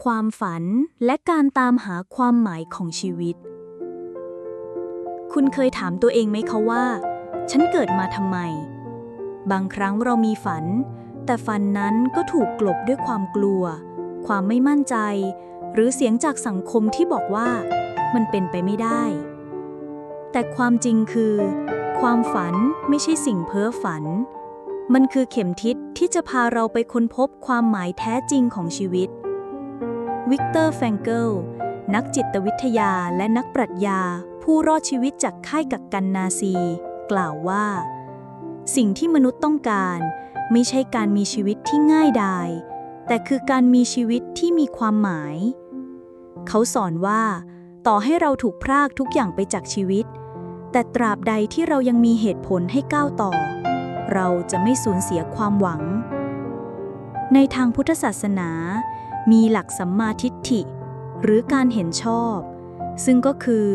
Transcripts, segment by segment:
ความฝันและการตามหาความหมายของชีวิต คุณเคยถามตัวเองไหมคะว่า ฉันเกิดมาทำไม บางครั้งเรามีฝัน แต่ฝันนั้นก็ถูกกลบด้วยความกลัว ความไม่มั่นใจ หรือเสียงจากสังคมที่บอกว่า มันเป็นไปไม่ได้ แต่ความจริงคือ ความฝันไม่ใช่สิ่งเพ้อฝัน มันคือเข็มทิศที่จะพาเราไปค้นพบความหมายแท้จริงของชีวิต วิกเตอร์แฟรงเกิล นักจิตวิทยาและนักปรัชญา ผู้รอดชีวิตจากค่ายกักกันนาซี กล่าวว่า สิ่งที่มนุษย์ต้องการ ไม่ใช่การมีชีวิตที่ง่ายดาย แต่คือการมีชีวิตที่มีความหมาย เขาสอนว่า ต่อให้เราถูกพรากทุกอย่างไปจากชีวิต แต่ตราบใดที่เรายังมีเหตุผลให้ก้าวต่อ เราจะไม่สูญเสียความหวัง ในทางพุทธศาสนา มีหลักสัมมาทิฏฐิ หรือการเห็นชอบ ซึ่งก็คือ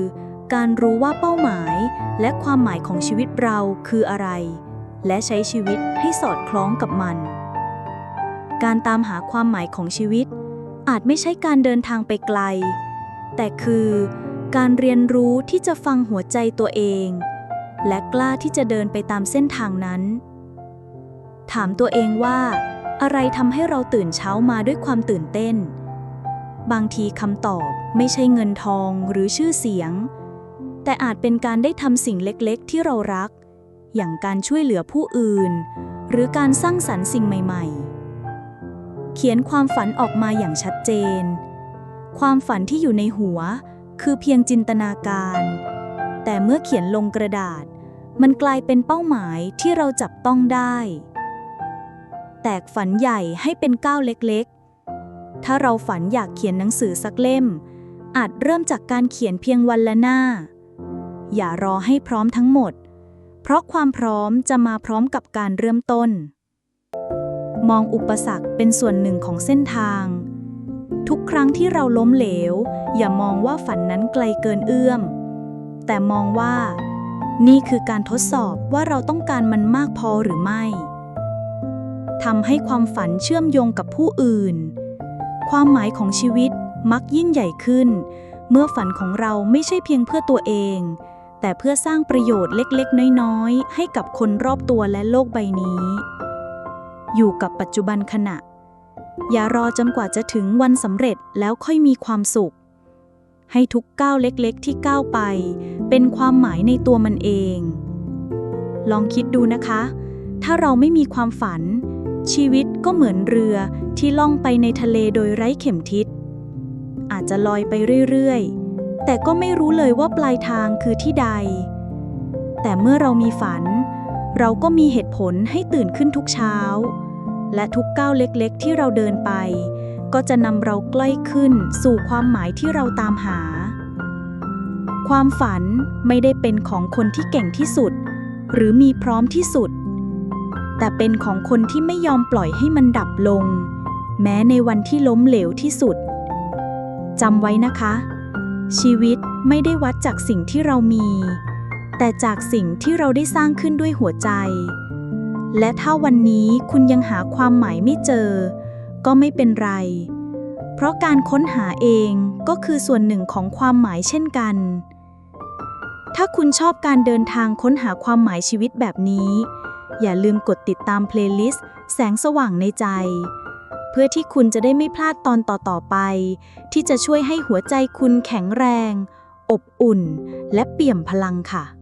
การรู้ว่าเป้าหมายและความหมายของชีวิตเราคืออะไร และใช้ชีวิตให้สอดคล้องกับมัน การตามหาความหมายของชีวิต อาจไม่ใช่การเดินทางไปไกล แต่คือการเรียนรู้ที่จะฟังหัวใจตัวเอง และกล้าที่จะเดินไปตามเส้นทางนั้น ถามตัวเองว่า อะไรทำให้เราตื่นเช้ามาด้วยความตื่นเต้น บางทีคำตอบไม่ใช่เงินทองหรือชื่อเสียง แต่อาจเป็นการได้ทำสิ่งเล็กๆ ที่เรารัก อย่างการช่วยเหลือผู้อื่น หรือการสร้างสรรค์สิ่งใหม่ๆ เขียนความฝันออกมาอย่างชัดเจน ความฝันที่อยู่ในหัวคือเพียงจินตนาการ แต่เมื่อเขียนลงกระดาษ มันกลายเป็นเป้าหมายที่เราจับต้องได้ ตกฝันใหญ่ให้เป็นก้าวเล็กๆ ถ้าเราฝันอยากเขียนหนังสือสักเล่ม อาจเริ่มจากการเขียนเพียงวันละหน้า อย่ารอให้พร้อมทั้งหมด เพราะความพร้อมจะมาพร้อมกับการเริ่มต้น มองอุปสรรคเป็นส่วนหนึ่งของเส้นทาง ทุกครั้งที่เราล้มเหลว อย่ามองว่าฝันนั้นไกลเกินเอื้อม แต่มองว่า นี่คือการทดสอบว่าเราต้องการมันมากพอหรือไม่ำให้ความฝันเชื่อมโยงกับผู้อื่น ความหมายของชีวิตมักยิ่งใหญ่ขึ้น เมื่อฝันของเราไม่ใช่เพียงเพื่อตัวเอง แต่เพื่อสร้างประโยชน์เล็กๆ น้อยๆ ให้กับคนรอบตัวและโลกใบนี้ อยู่กับปัจจุบันขณะ อย่ารอจนกว่าจะถึงวันสำเร็จแล้วค่อยมีความสุข ให้ทุกก้าวเล็กๆ ที่ก้าวไป เป็นความหมายในตัวมันเอง ลองคิดดูนะคะ ถ้าเราไม่มีความฝัน ชีวิตก็เหมือนเรือที่ล่องไปในทะเลโดยไร้เข็มทิศ อาจจะลอยไปเรื่อยๆ แต่ก็ไม่รู้เลยว่าปลายทางคือที่ใด แต่เมื่อเรามีฝัน เราก็มีเหตุผลให้ตื่นขึ้นทุกเช้า และทุกก้าวเล็กๆ ที่เราเดินไป ก็จะนำเราใกล้ขึ้นสู่ความหมายที่เราตามหา ความฝันไม่ได้เป็นของคนที่เก่งที่สุด หรือมีพร้อมที่สุด แต่เป็นของคนที่ไม่ยอมปล่อยให้มันดับลง แม้ในวันที่ล้มเหลวที่สุดจำไว้นะคะ ชีวิตไม่ได้วัดจากสิ่งที่เรามี แต่จากสิ่งที่เราได้สร้างขึ้นด้วยหัวใจ และถ้าวันนี้คุณยังหาความหมายไม่เจอ ก็ไม่เป็นไร เพราะการค้นหาเองก็คือส่วนหนึ่งของความหมายเช่นกัน ถ้าคุณชอบการเดินทางค้นหาความหมายชีวิตแบบนี้ อย่าลืมกดติดตามเพลย์ลิสต์แสงสว่างในใจ เพื่อที่คุณจะได้ไม่พลาดตอนต่อๆไป ที่จะช่วยให้หัวใจคุณแข็งแรง อบอุ่น และเปี่ยมพลังค่ะ